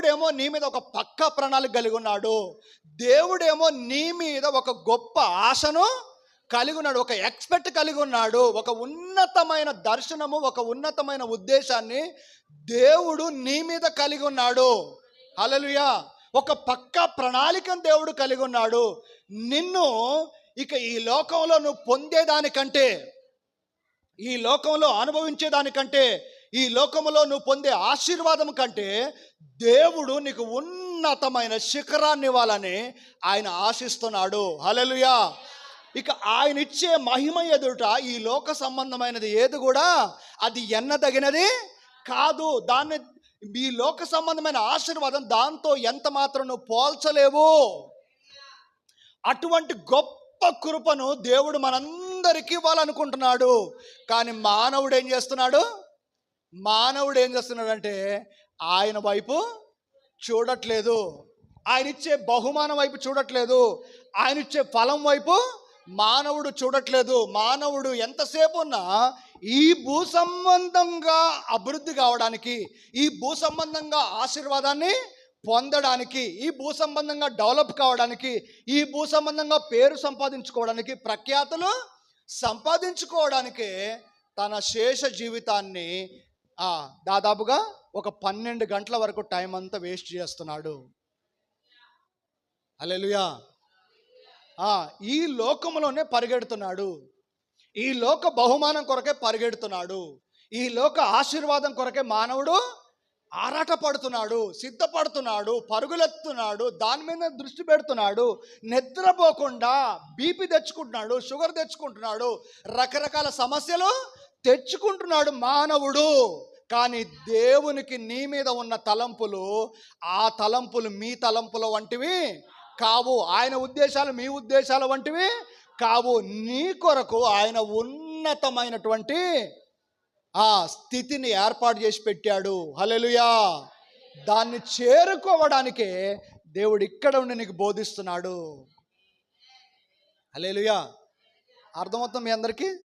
దేవుడేమో నీ మీద ఒక పక్క ప్రణాళిక కలిగి ఉన్నాడు. దేవుడేమో నీ మీద ఒక గొప్ప ఆశను కలిగి ఉన్నాడు. ఒక ఎక్స్పెక్ట్ కలిగి ఉన్నాడు. ఒక ఉన్నతమైన దర్శనము ఒక ఉన్నతమైన ఉద్దేశాన్ని దేవుడు నీ మీద కలిగి ఉన్నాడు. అలలుయా ఒక పక్క ప్రణాళికను దేవుడు కలిగి ఉన్నాడు. నిన్ను ఇక ఈ లోకంలో నువ్వు పొందేదానికంటే ఈ లోకంలో అనుభవించేదానికంటే ఈ లోకములో నువ్వు పొందే ఆశీర్వాదం కంటే దేవుడు నీకు ఉన్నతమైన శిఖరాన్ని ఇవ్వాలని ఆయన ఆశిస్తున్నాడు. హలలుయా ఇక ఆయన ఇచ్చే మహిమ ఎదుట ఈ లోక సంబంధమైనది ఏది కూడా అది ఎన్నదగినది కాదు. దాన్ని ఈ లోక సంబంధమైన ఆశీర్వాదం దాంతో ఎంత మాత్రం నువ్వు పోల్చలేవు. అటువంటి గొప్ప కృపను దేవుడు మనందరికీ ఇవ్వాలనుకుంటున్నాడు. కానీ మానవుడు ఏం చేస్తున్నాడు? మానవుడు ఏం చేస్తున్నాడంటే ఆయన వైపు చూడట్లేదు. ఆయన ఇచ్చే బహుమానం వైపు చూడట్లేదు. ఆయన ఇచ్చే ఫలం వైపు మానవుడు చూడట్లేదు. మానవుడు ఎంతసేపు ఉన్నా ఈ భూ సంబంధంగా అభివృద్ధి కావడానికి ఈ భూ సంబంధంగా ఆశీర్వాదాన్ని పొందడానికి ఈ భూ సంబంధంగా డెవలప్ కావడానికి ఈ భూ సంబంధంగా పేరు సంపాదించుకోవడానికి ప్రఖ్యాతులు సంపాదించుకోవడానికే తన శేష జీవితాన్ని దాదాపుగా ఒక పన్నెండు గంటల వరకు టైం అంతా వేస్ట్ చేస్తున్నాడు. అలెలుయా ఈ లోకంలోనే పరిగెడుతున్నాడు. ఈ లోక బహుమానం కొరకే పరిగెడుతున్నాడు. ఈ లోక ఆశీర్వాదం కొరకే మానవుడు ఆరాటపడుతున్నాడు సిద్ధపడుతున్నాడు పరుగులెత్తున్నాడు దాని మీద దృష్టి పెడుతున్నాడు నిద్రపోకుండా బీపీ తెచ్చుకుంటున్నాడు షుగర్ తెచ్చుకుంటున్నాడు రకరకాల సమస్యలు తెచ్చుకుంటున్నాడు మానవుడు. కానీ దేవునికి నీ మీద ఉన్న తలంపులు ఆ తలంపులు మీ తలంపుల వంటివి కావు. ఆయన ఉద్దేశాలు మీ ఉద్దేశాల వంటివి కావు. నీ కొరకు ఆయన ఉన్నతమైనటువంటి ఆ స్థితిని ఏర్పాటు చేసి పెట్టాడు. హలెలుయా దాన్ని చేరుకోవడానికే దేవుడు ఇక్కడ ఉండి నీకు బోధిస్తున్నాడు. హలేలుయా అర్థమవుతుంది మీ అందరికీ?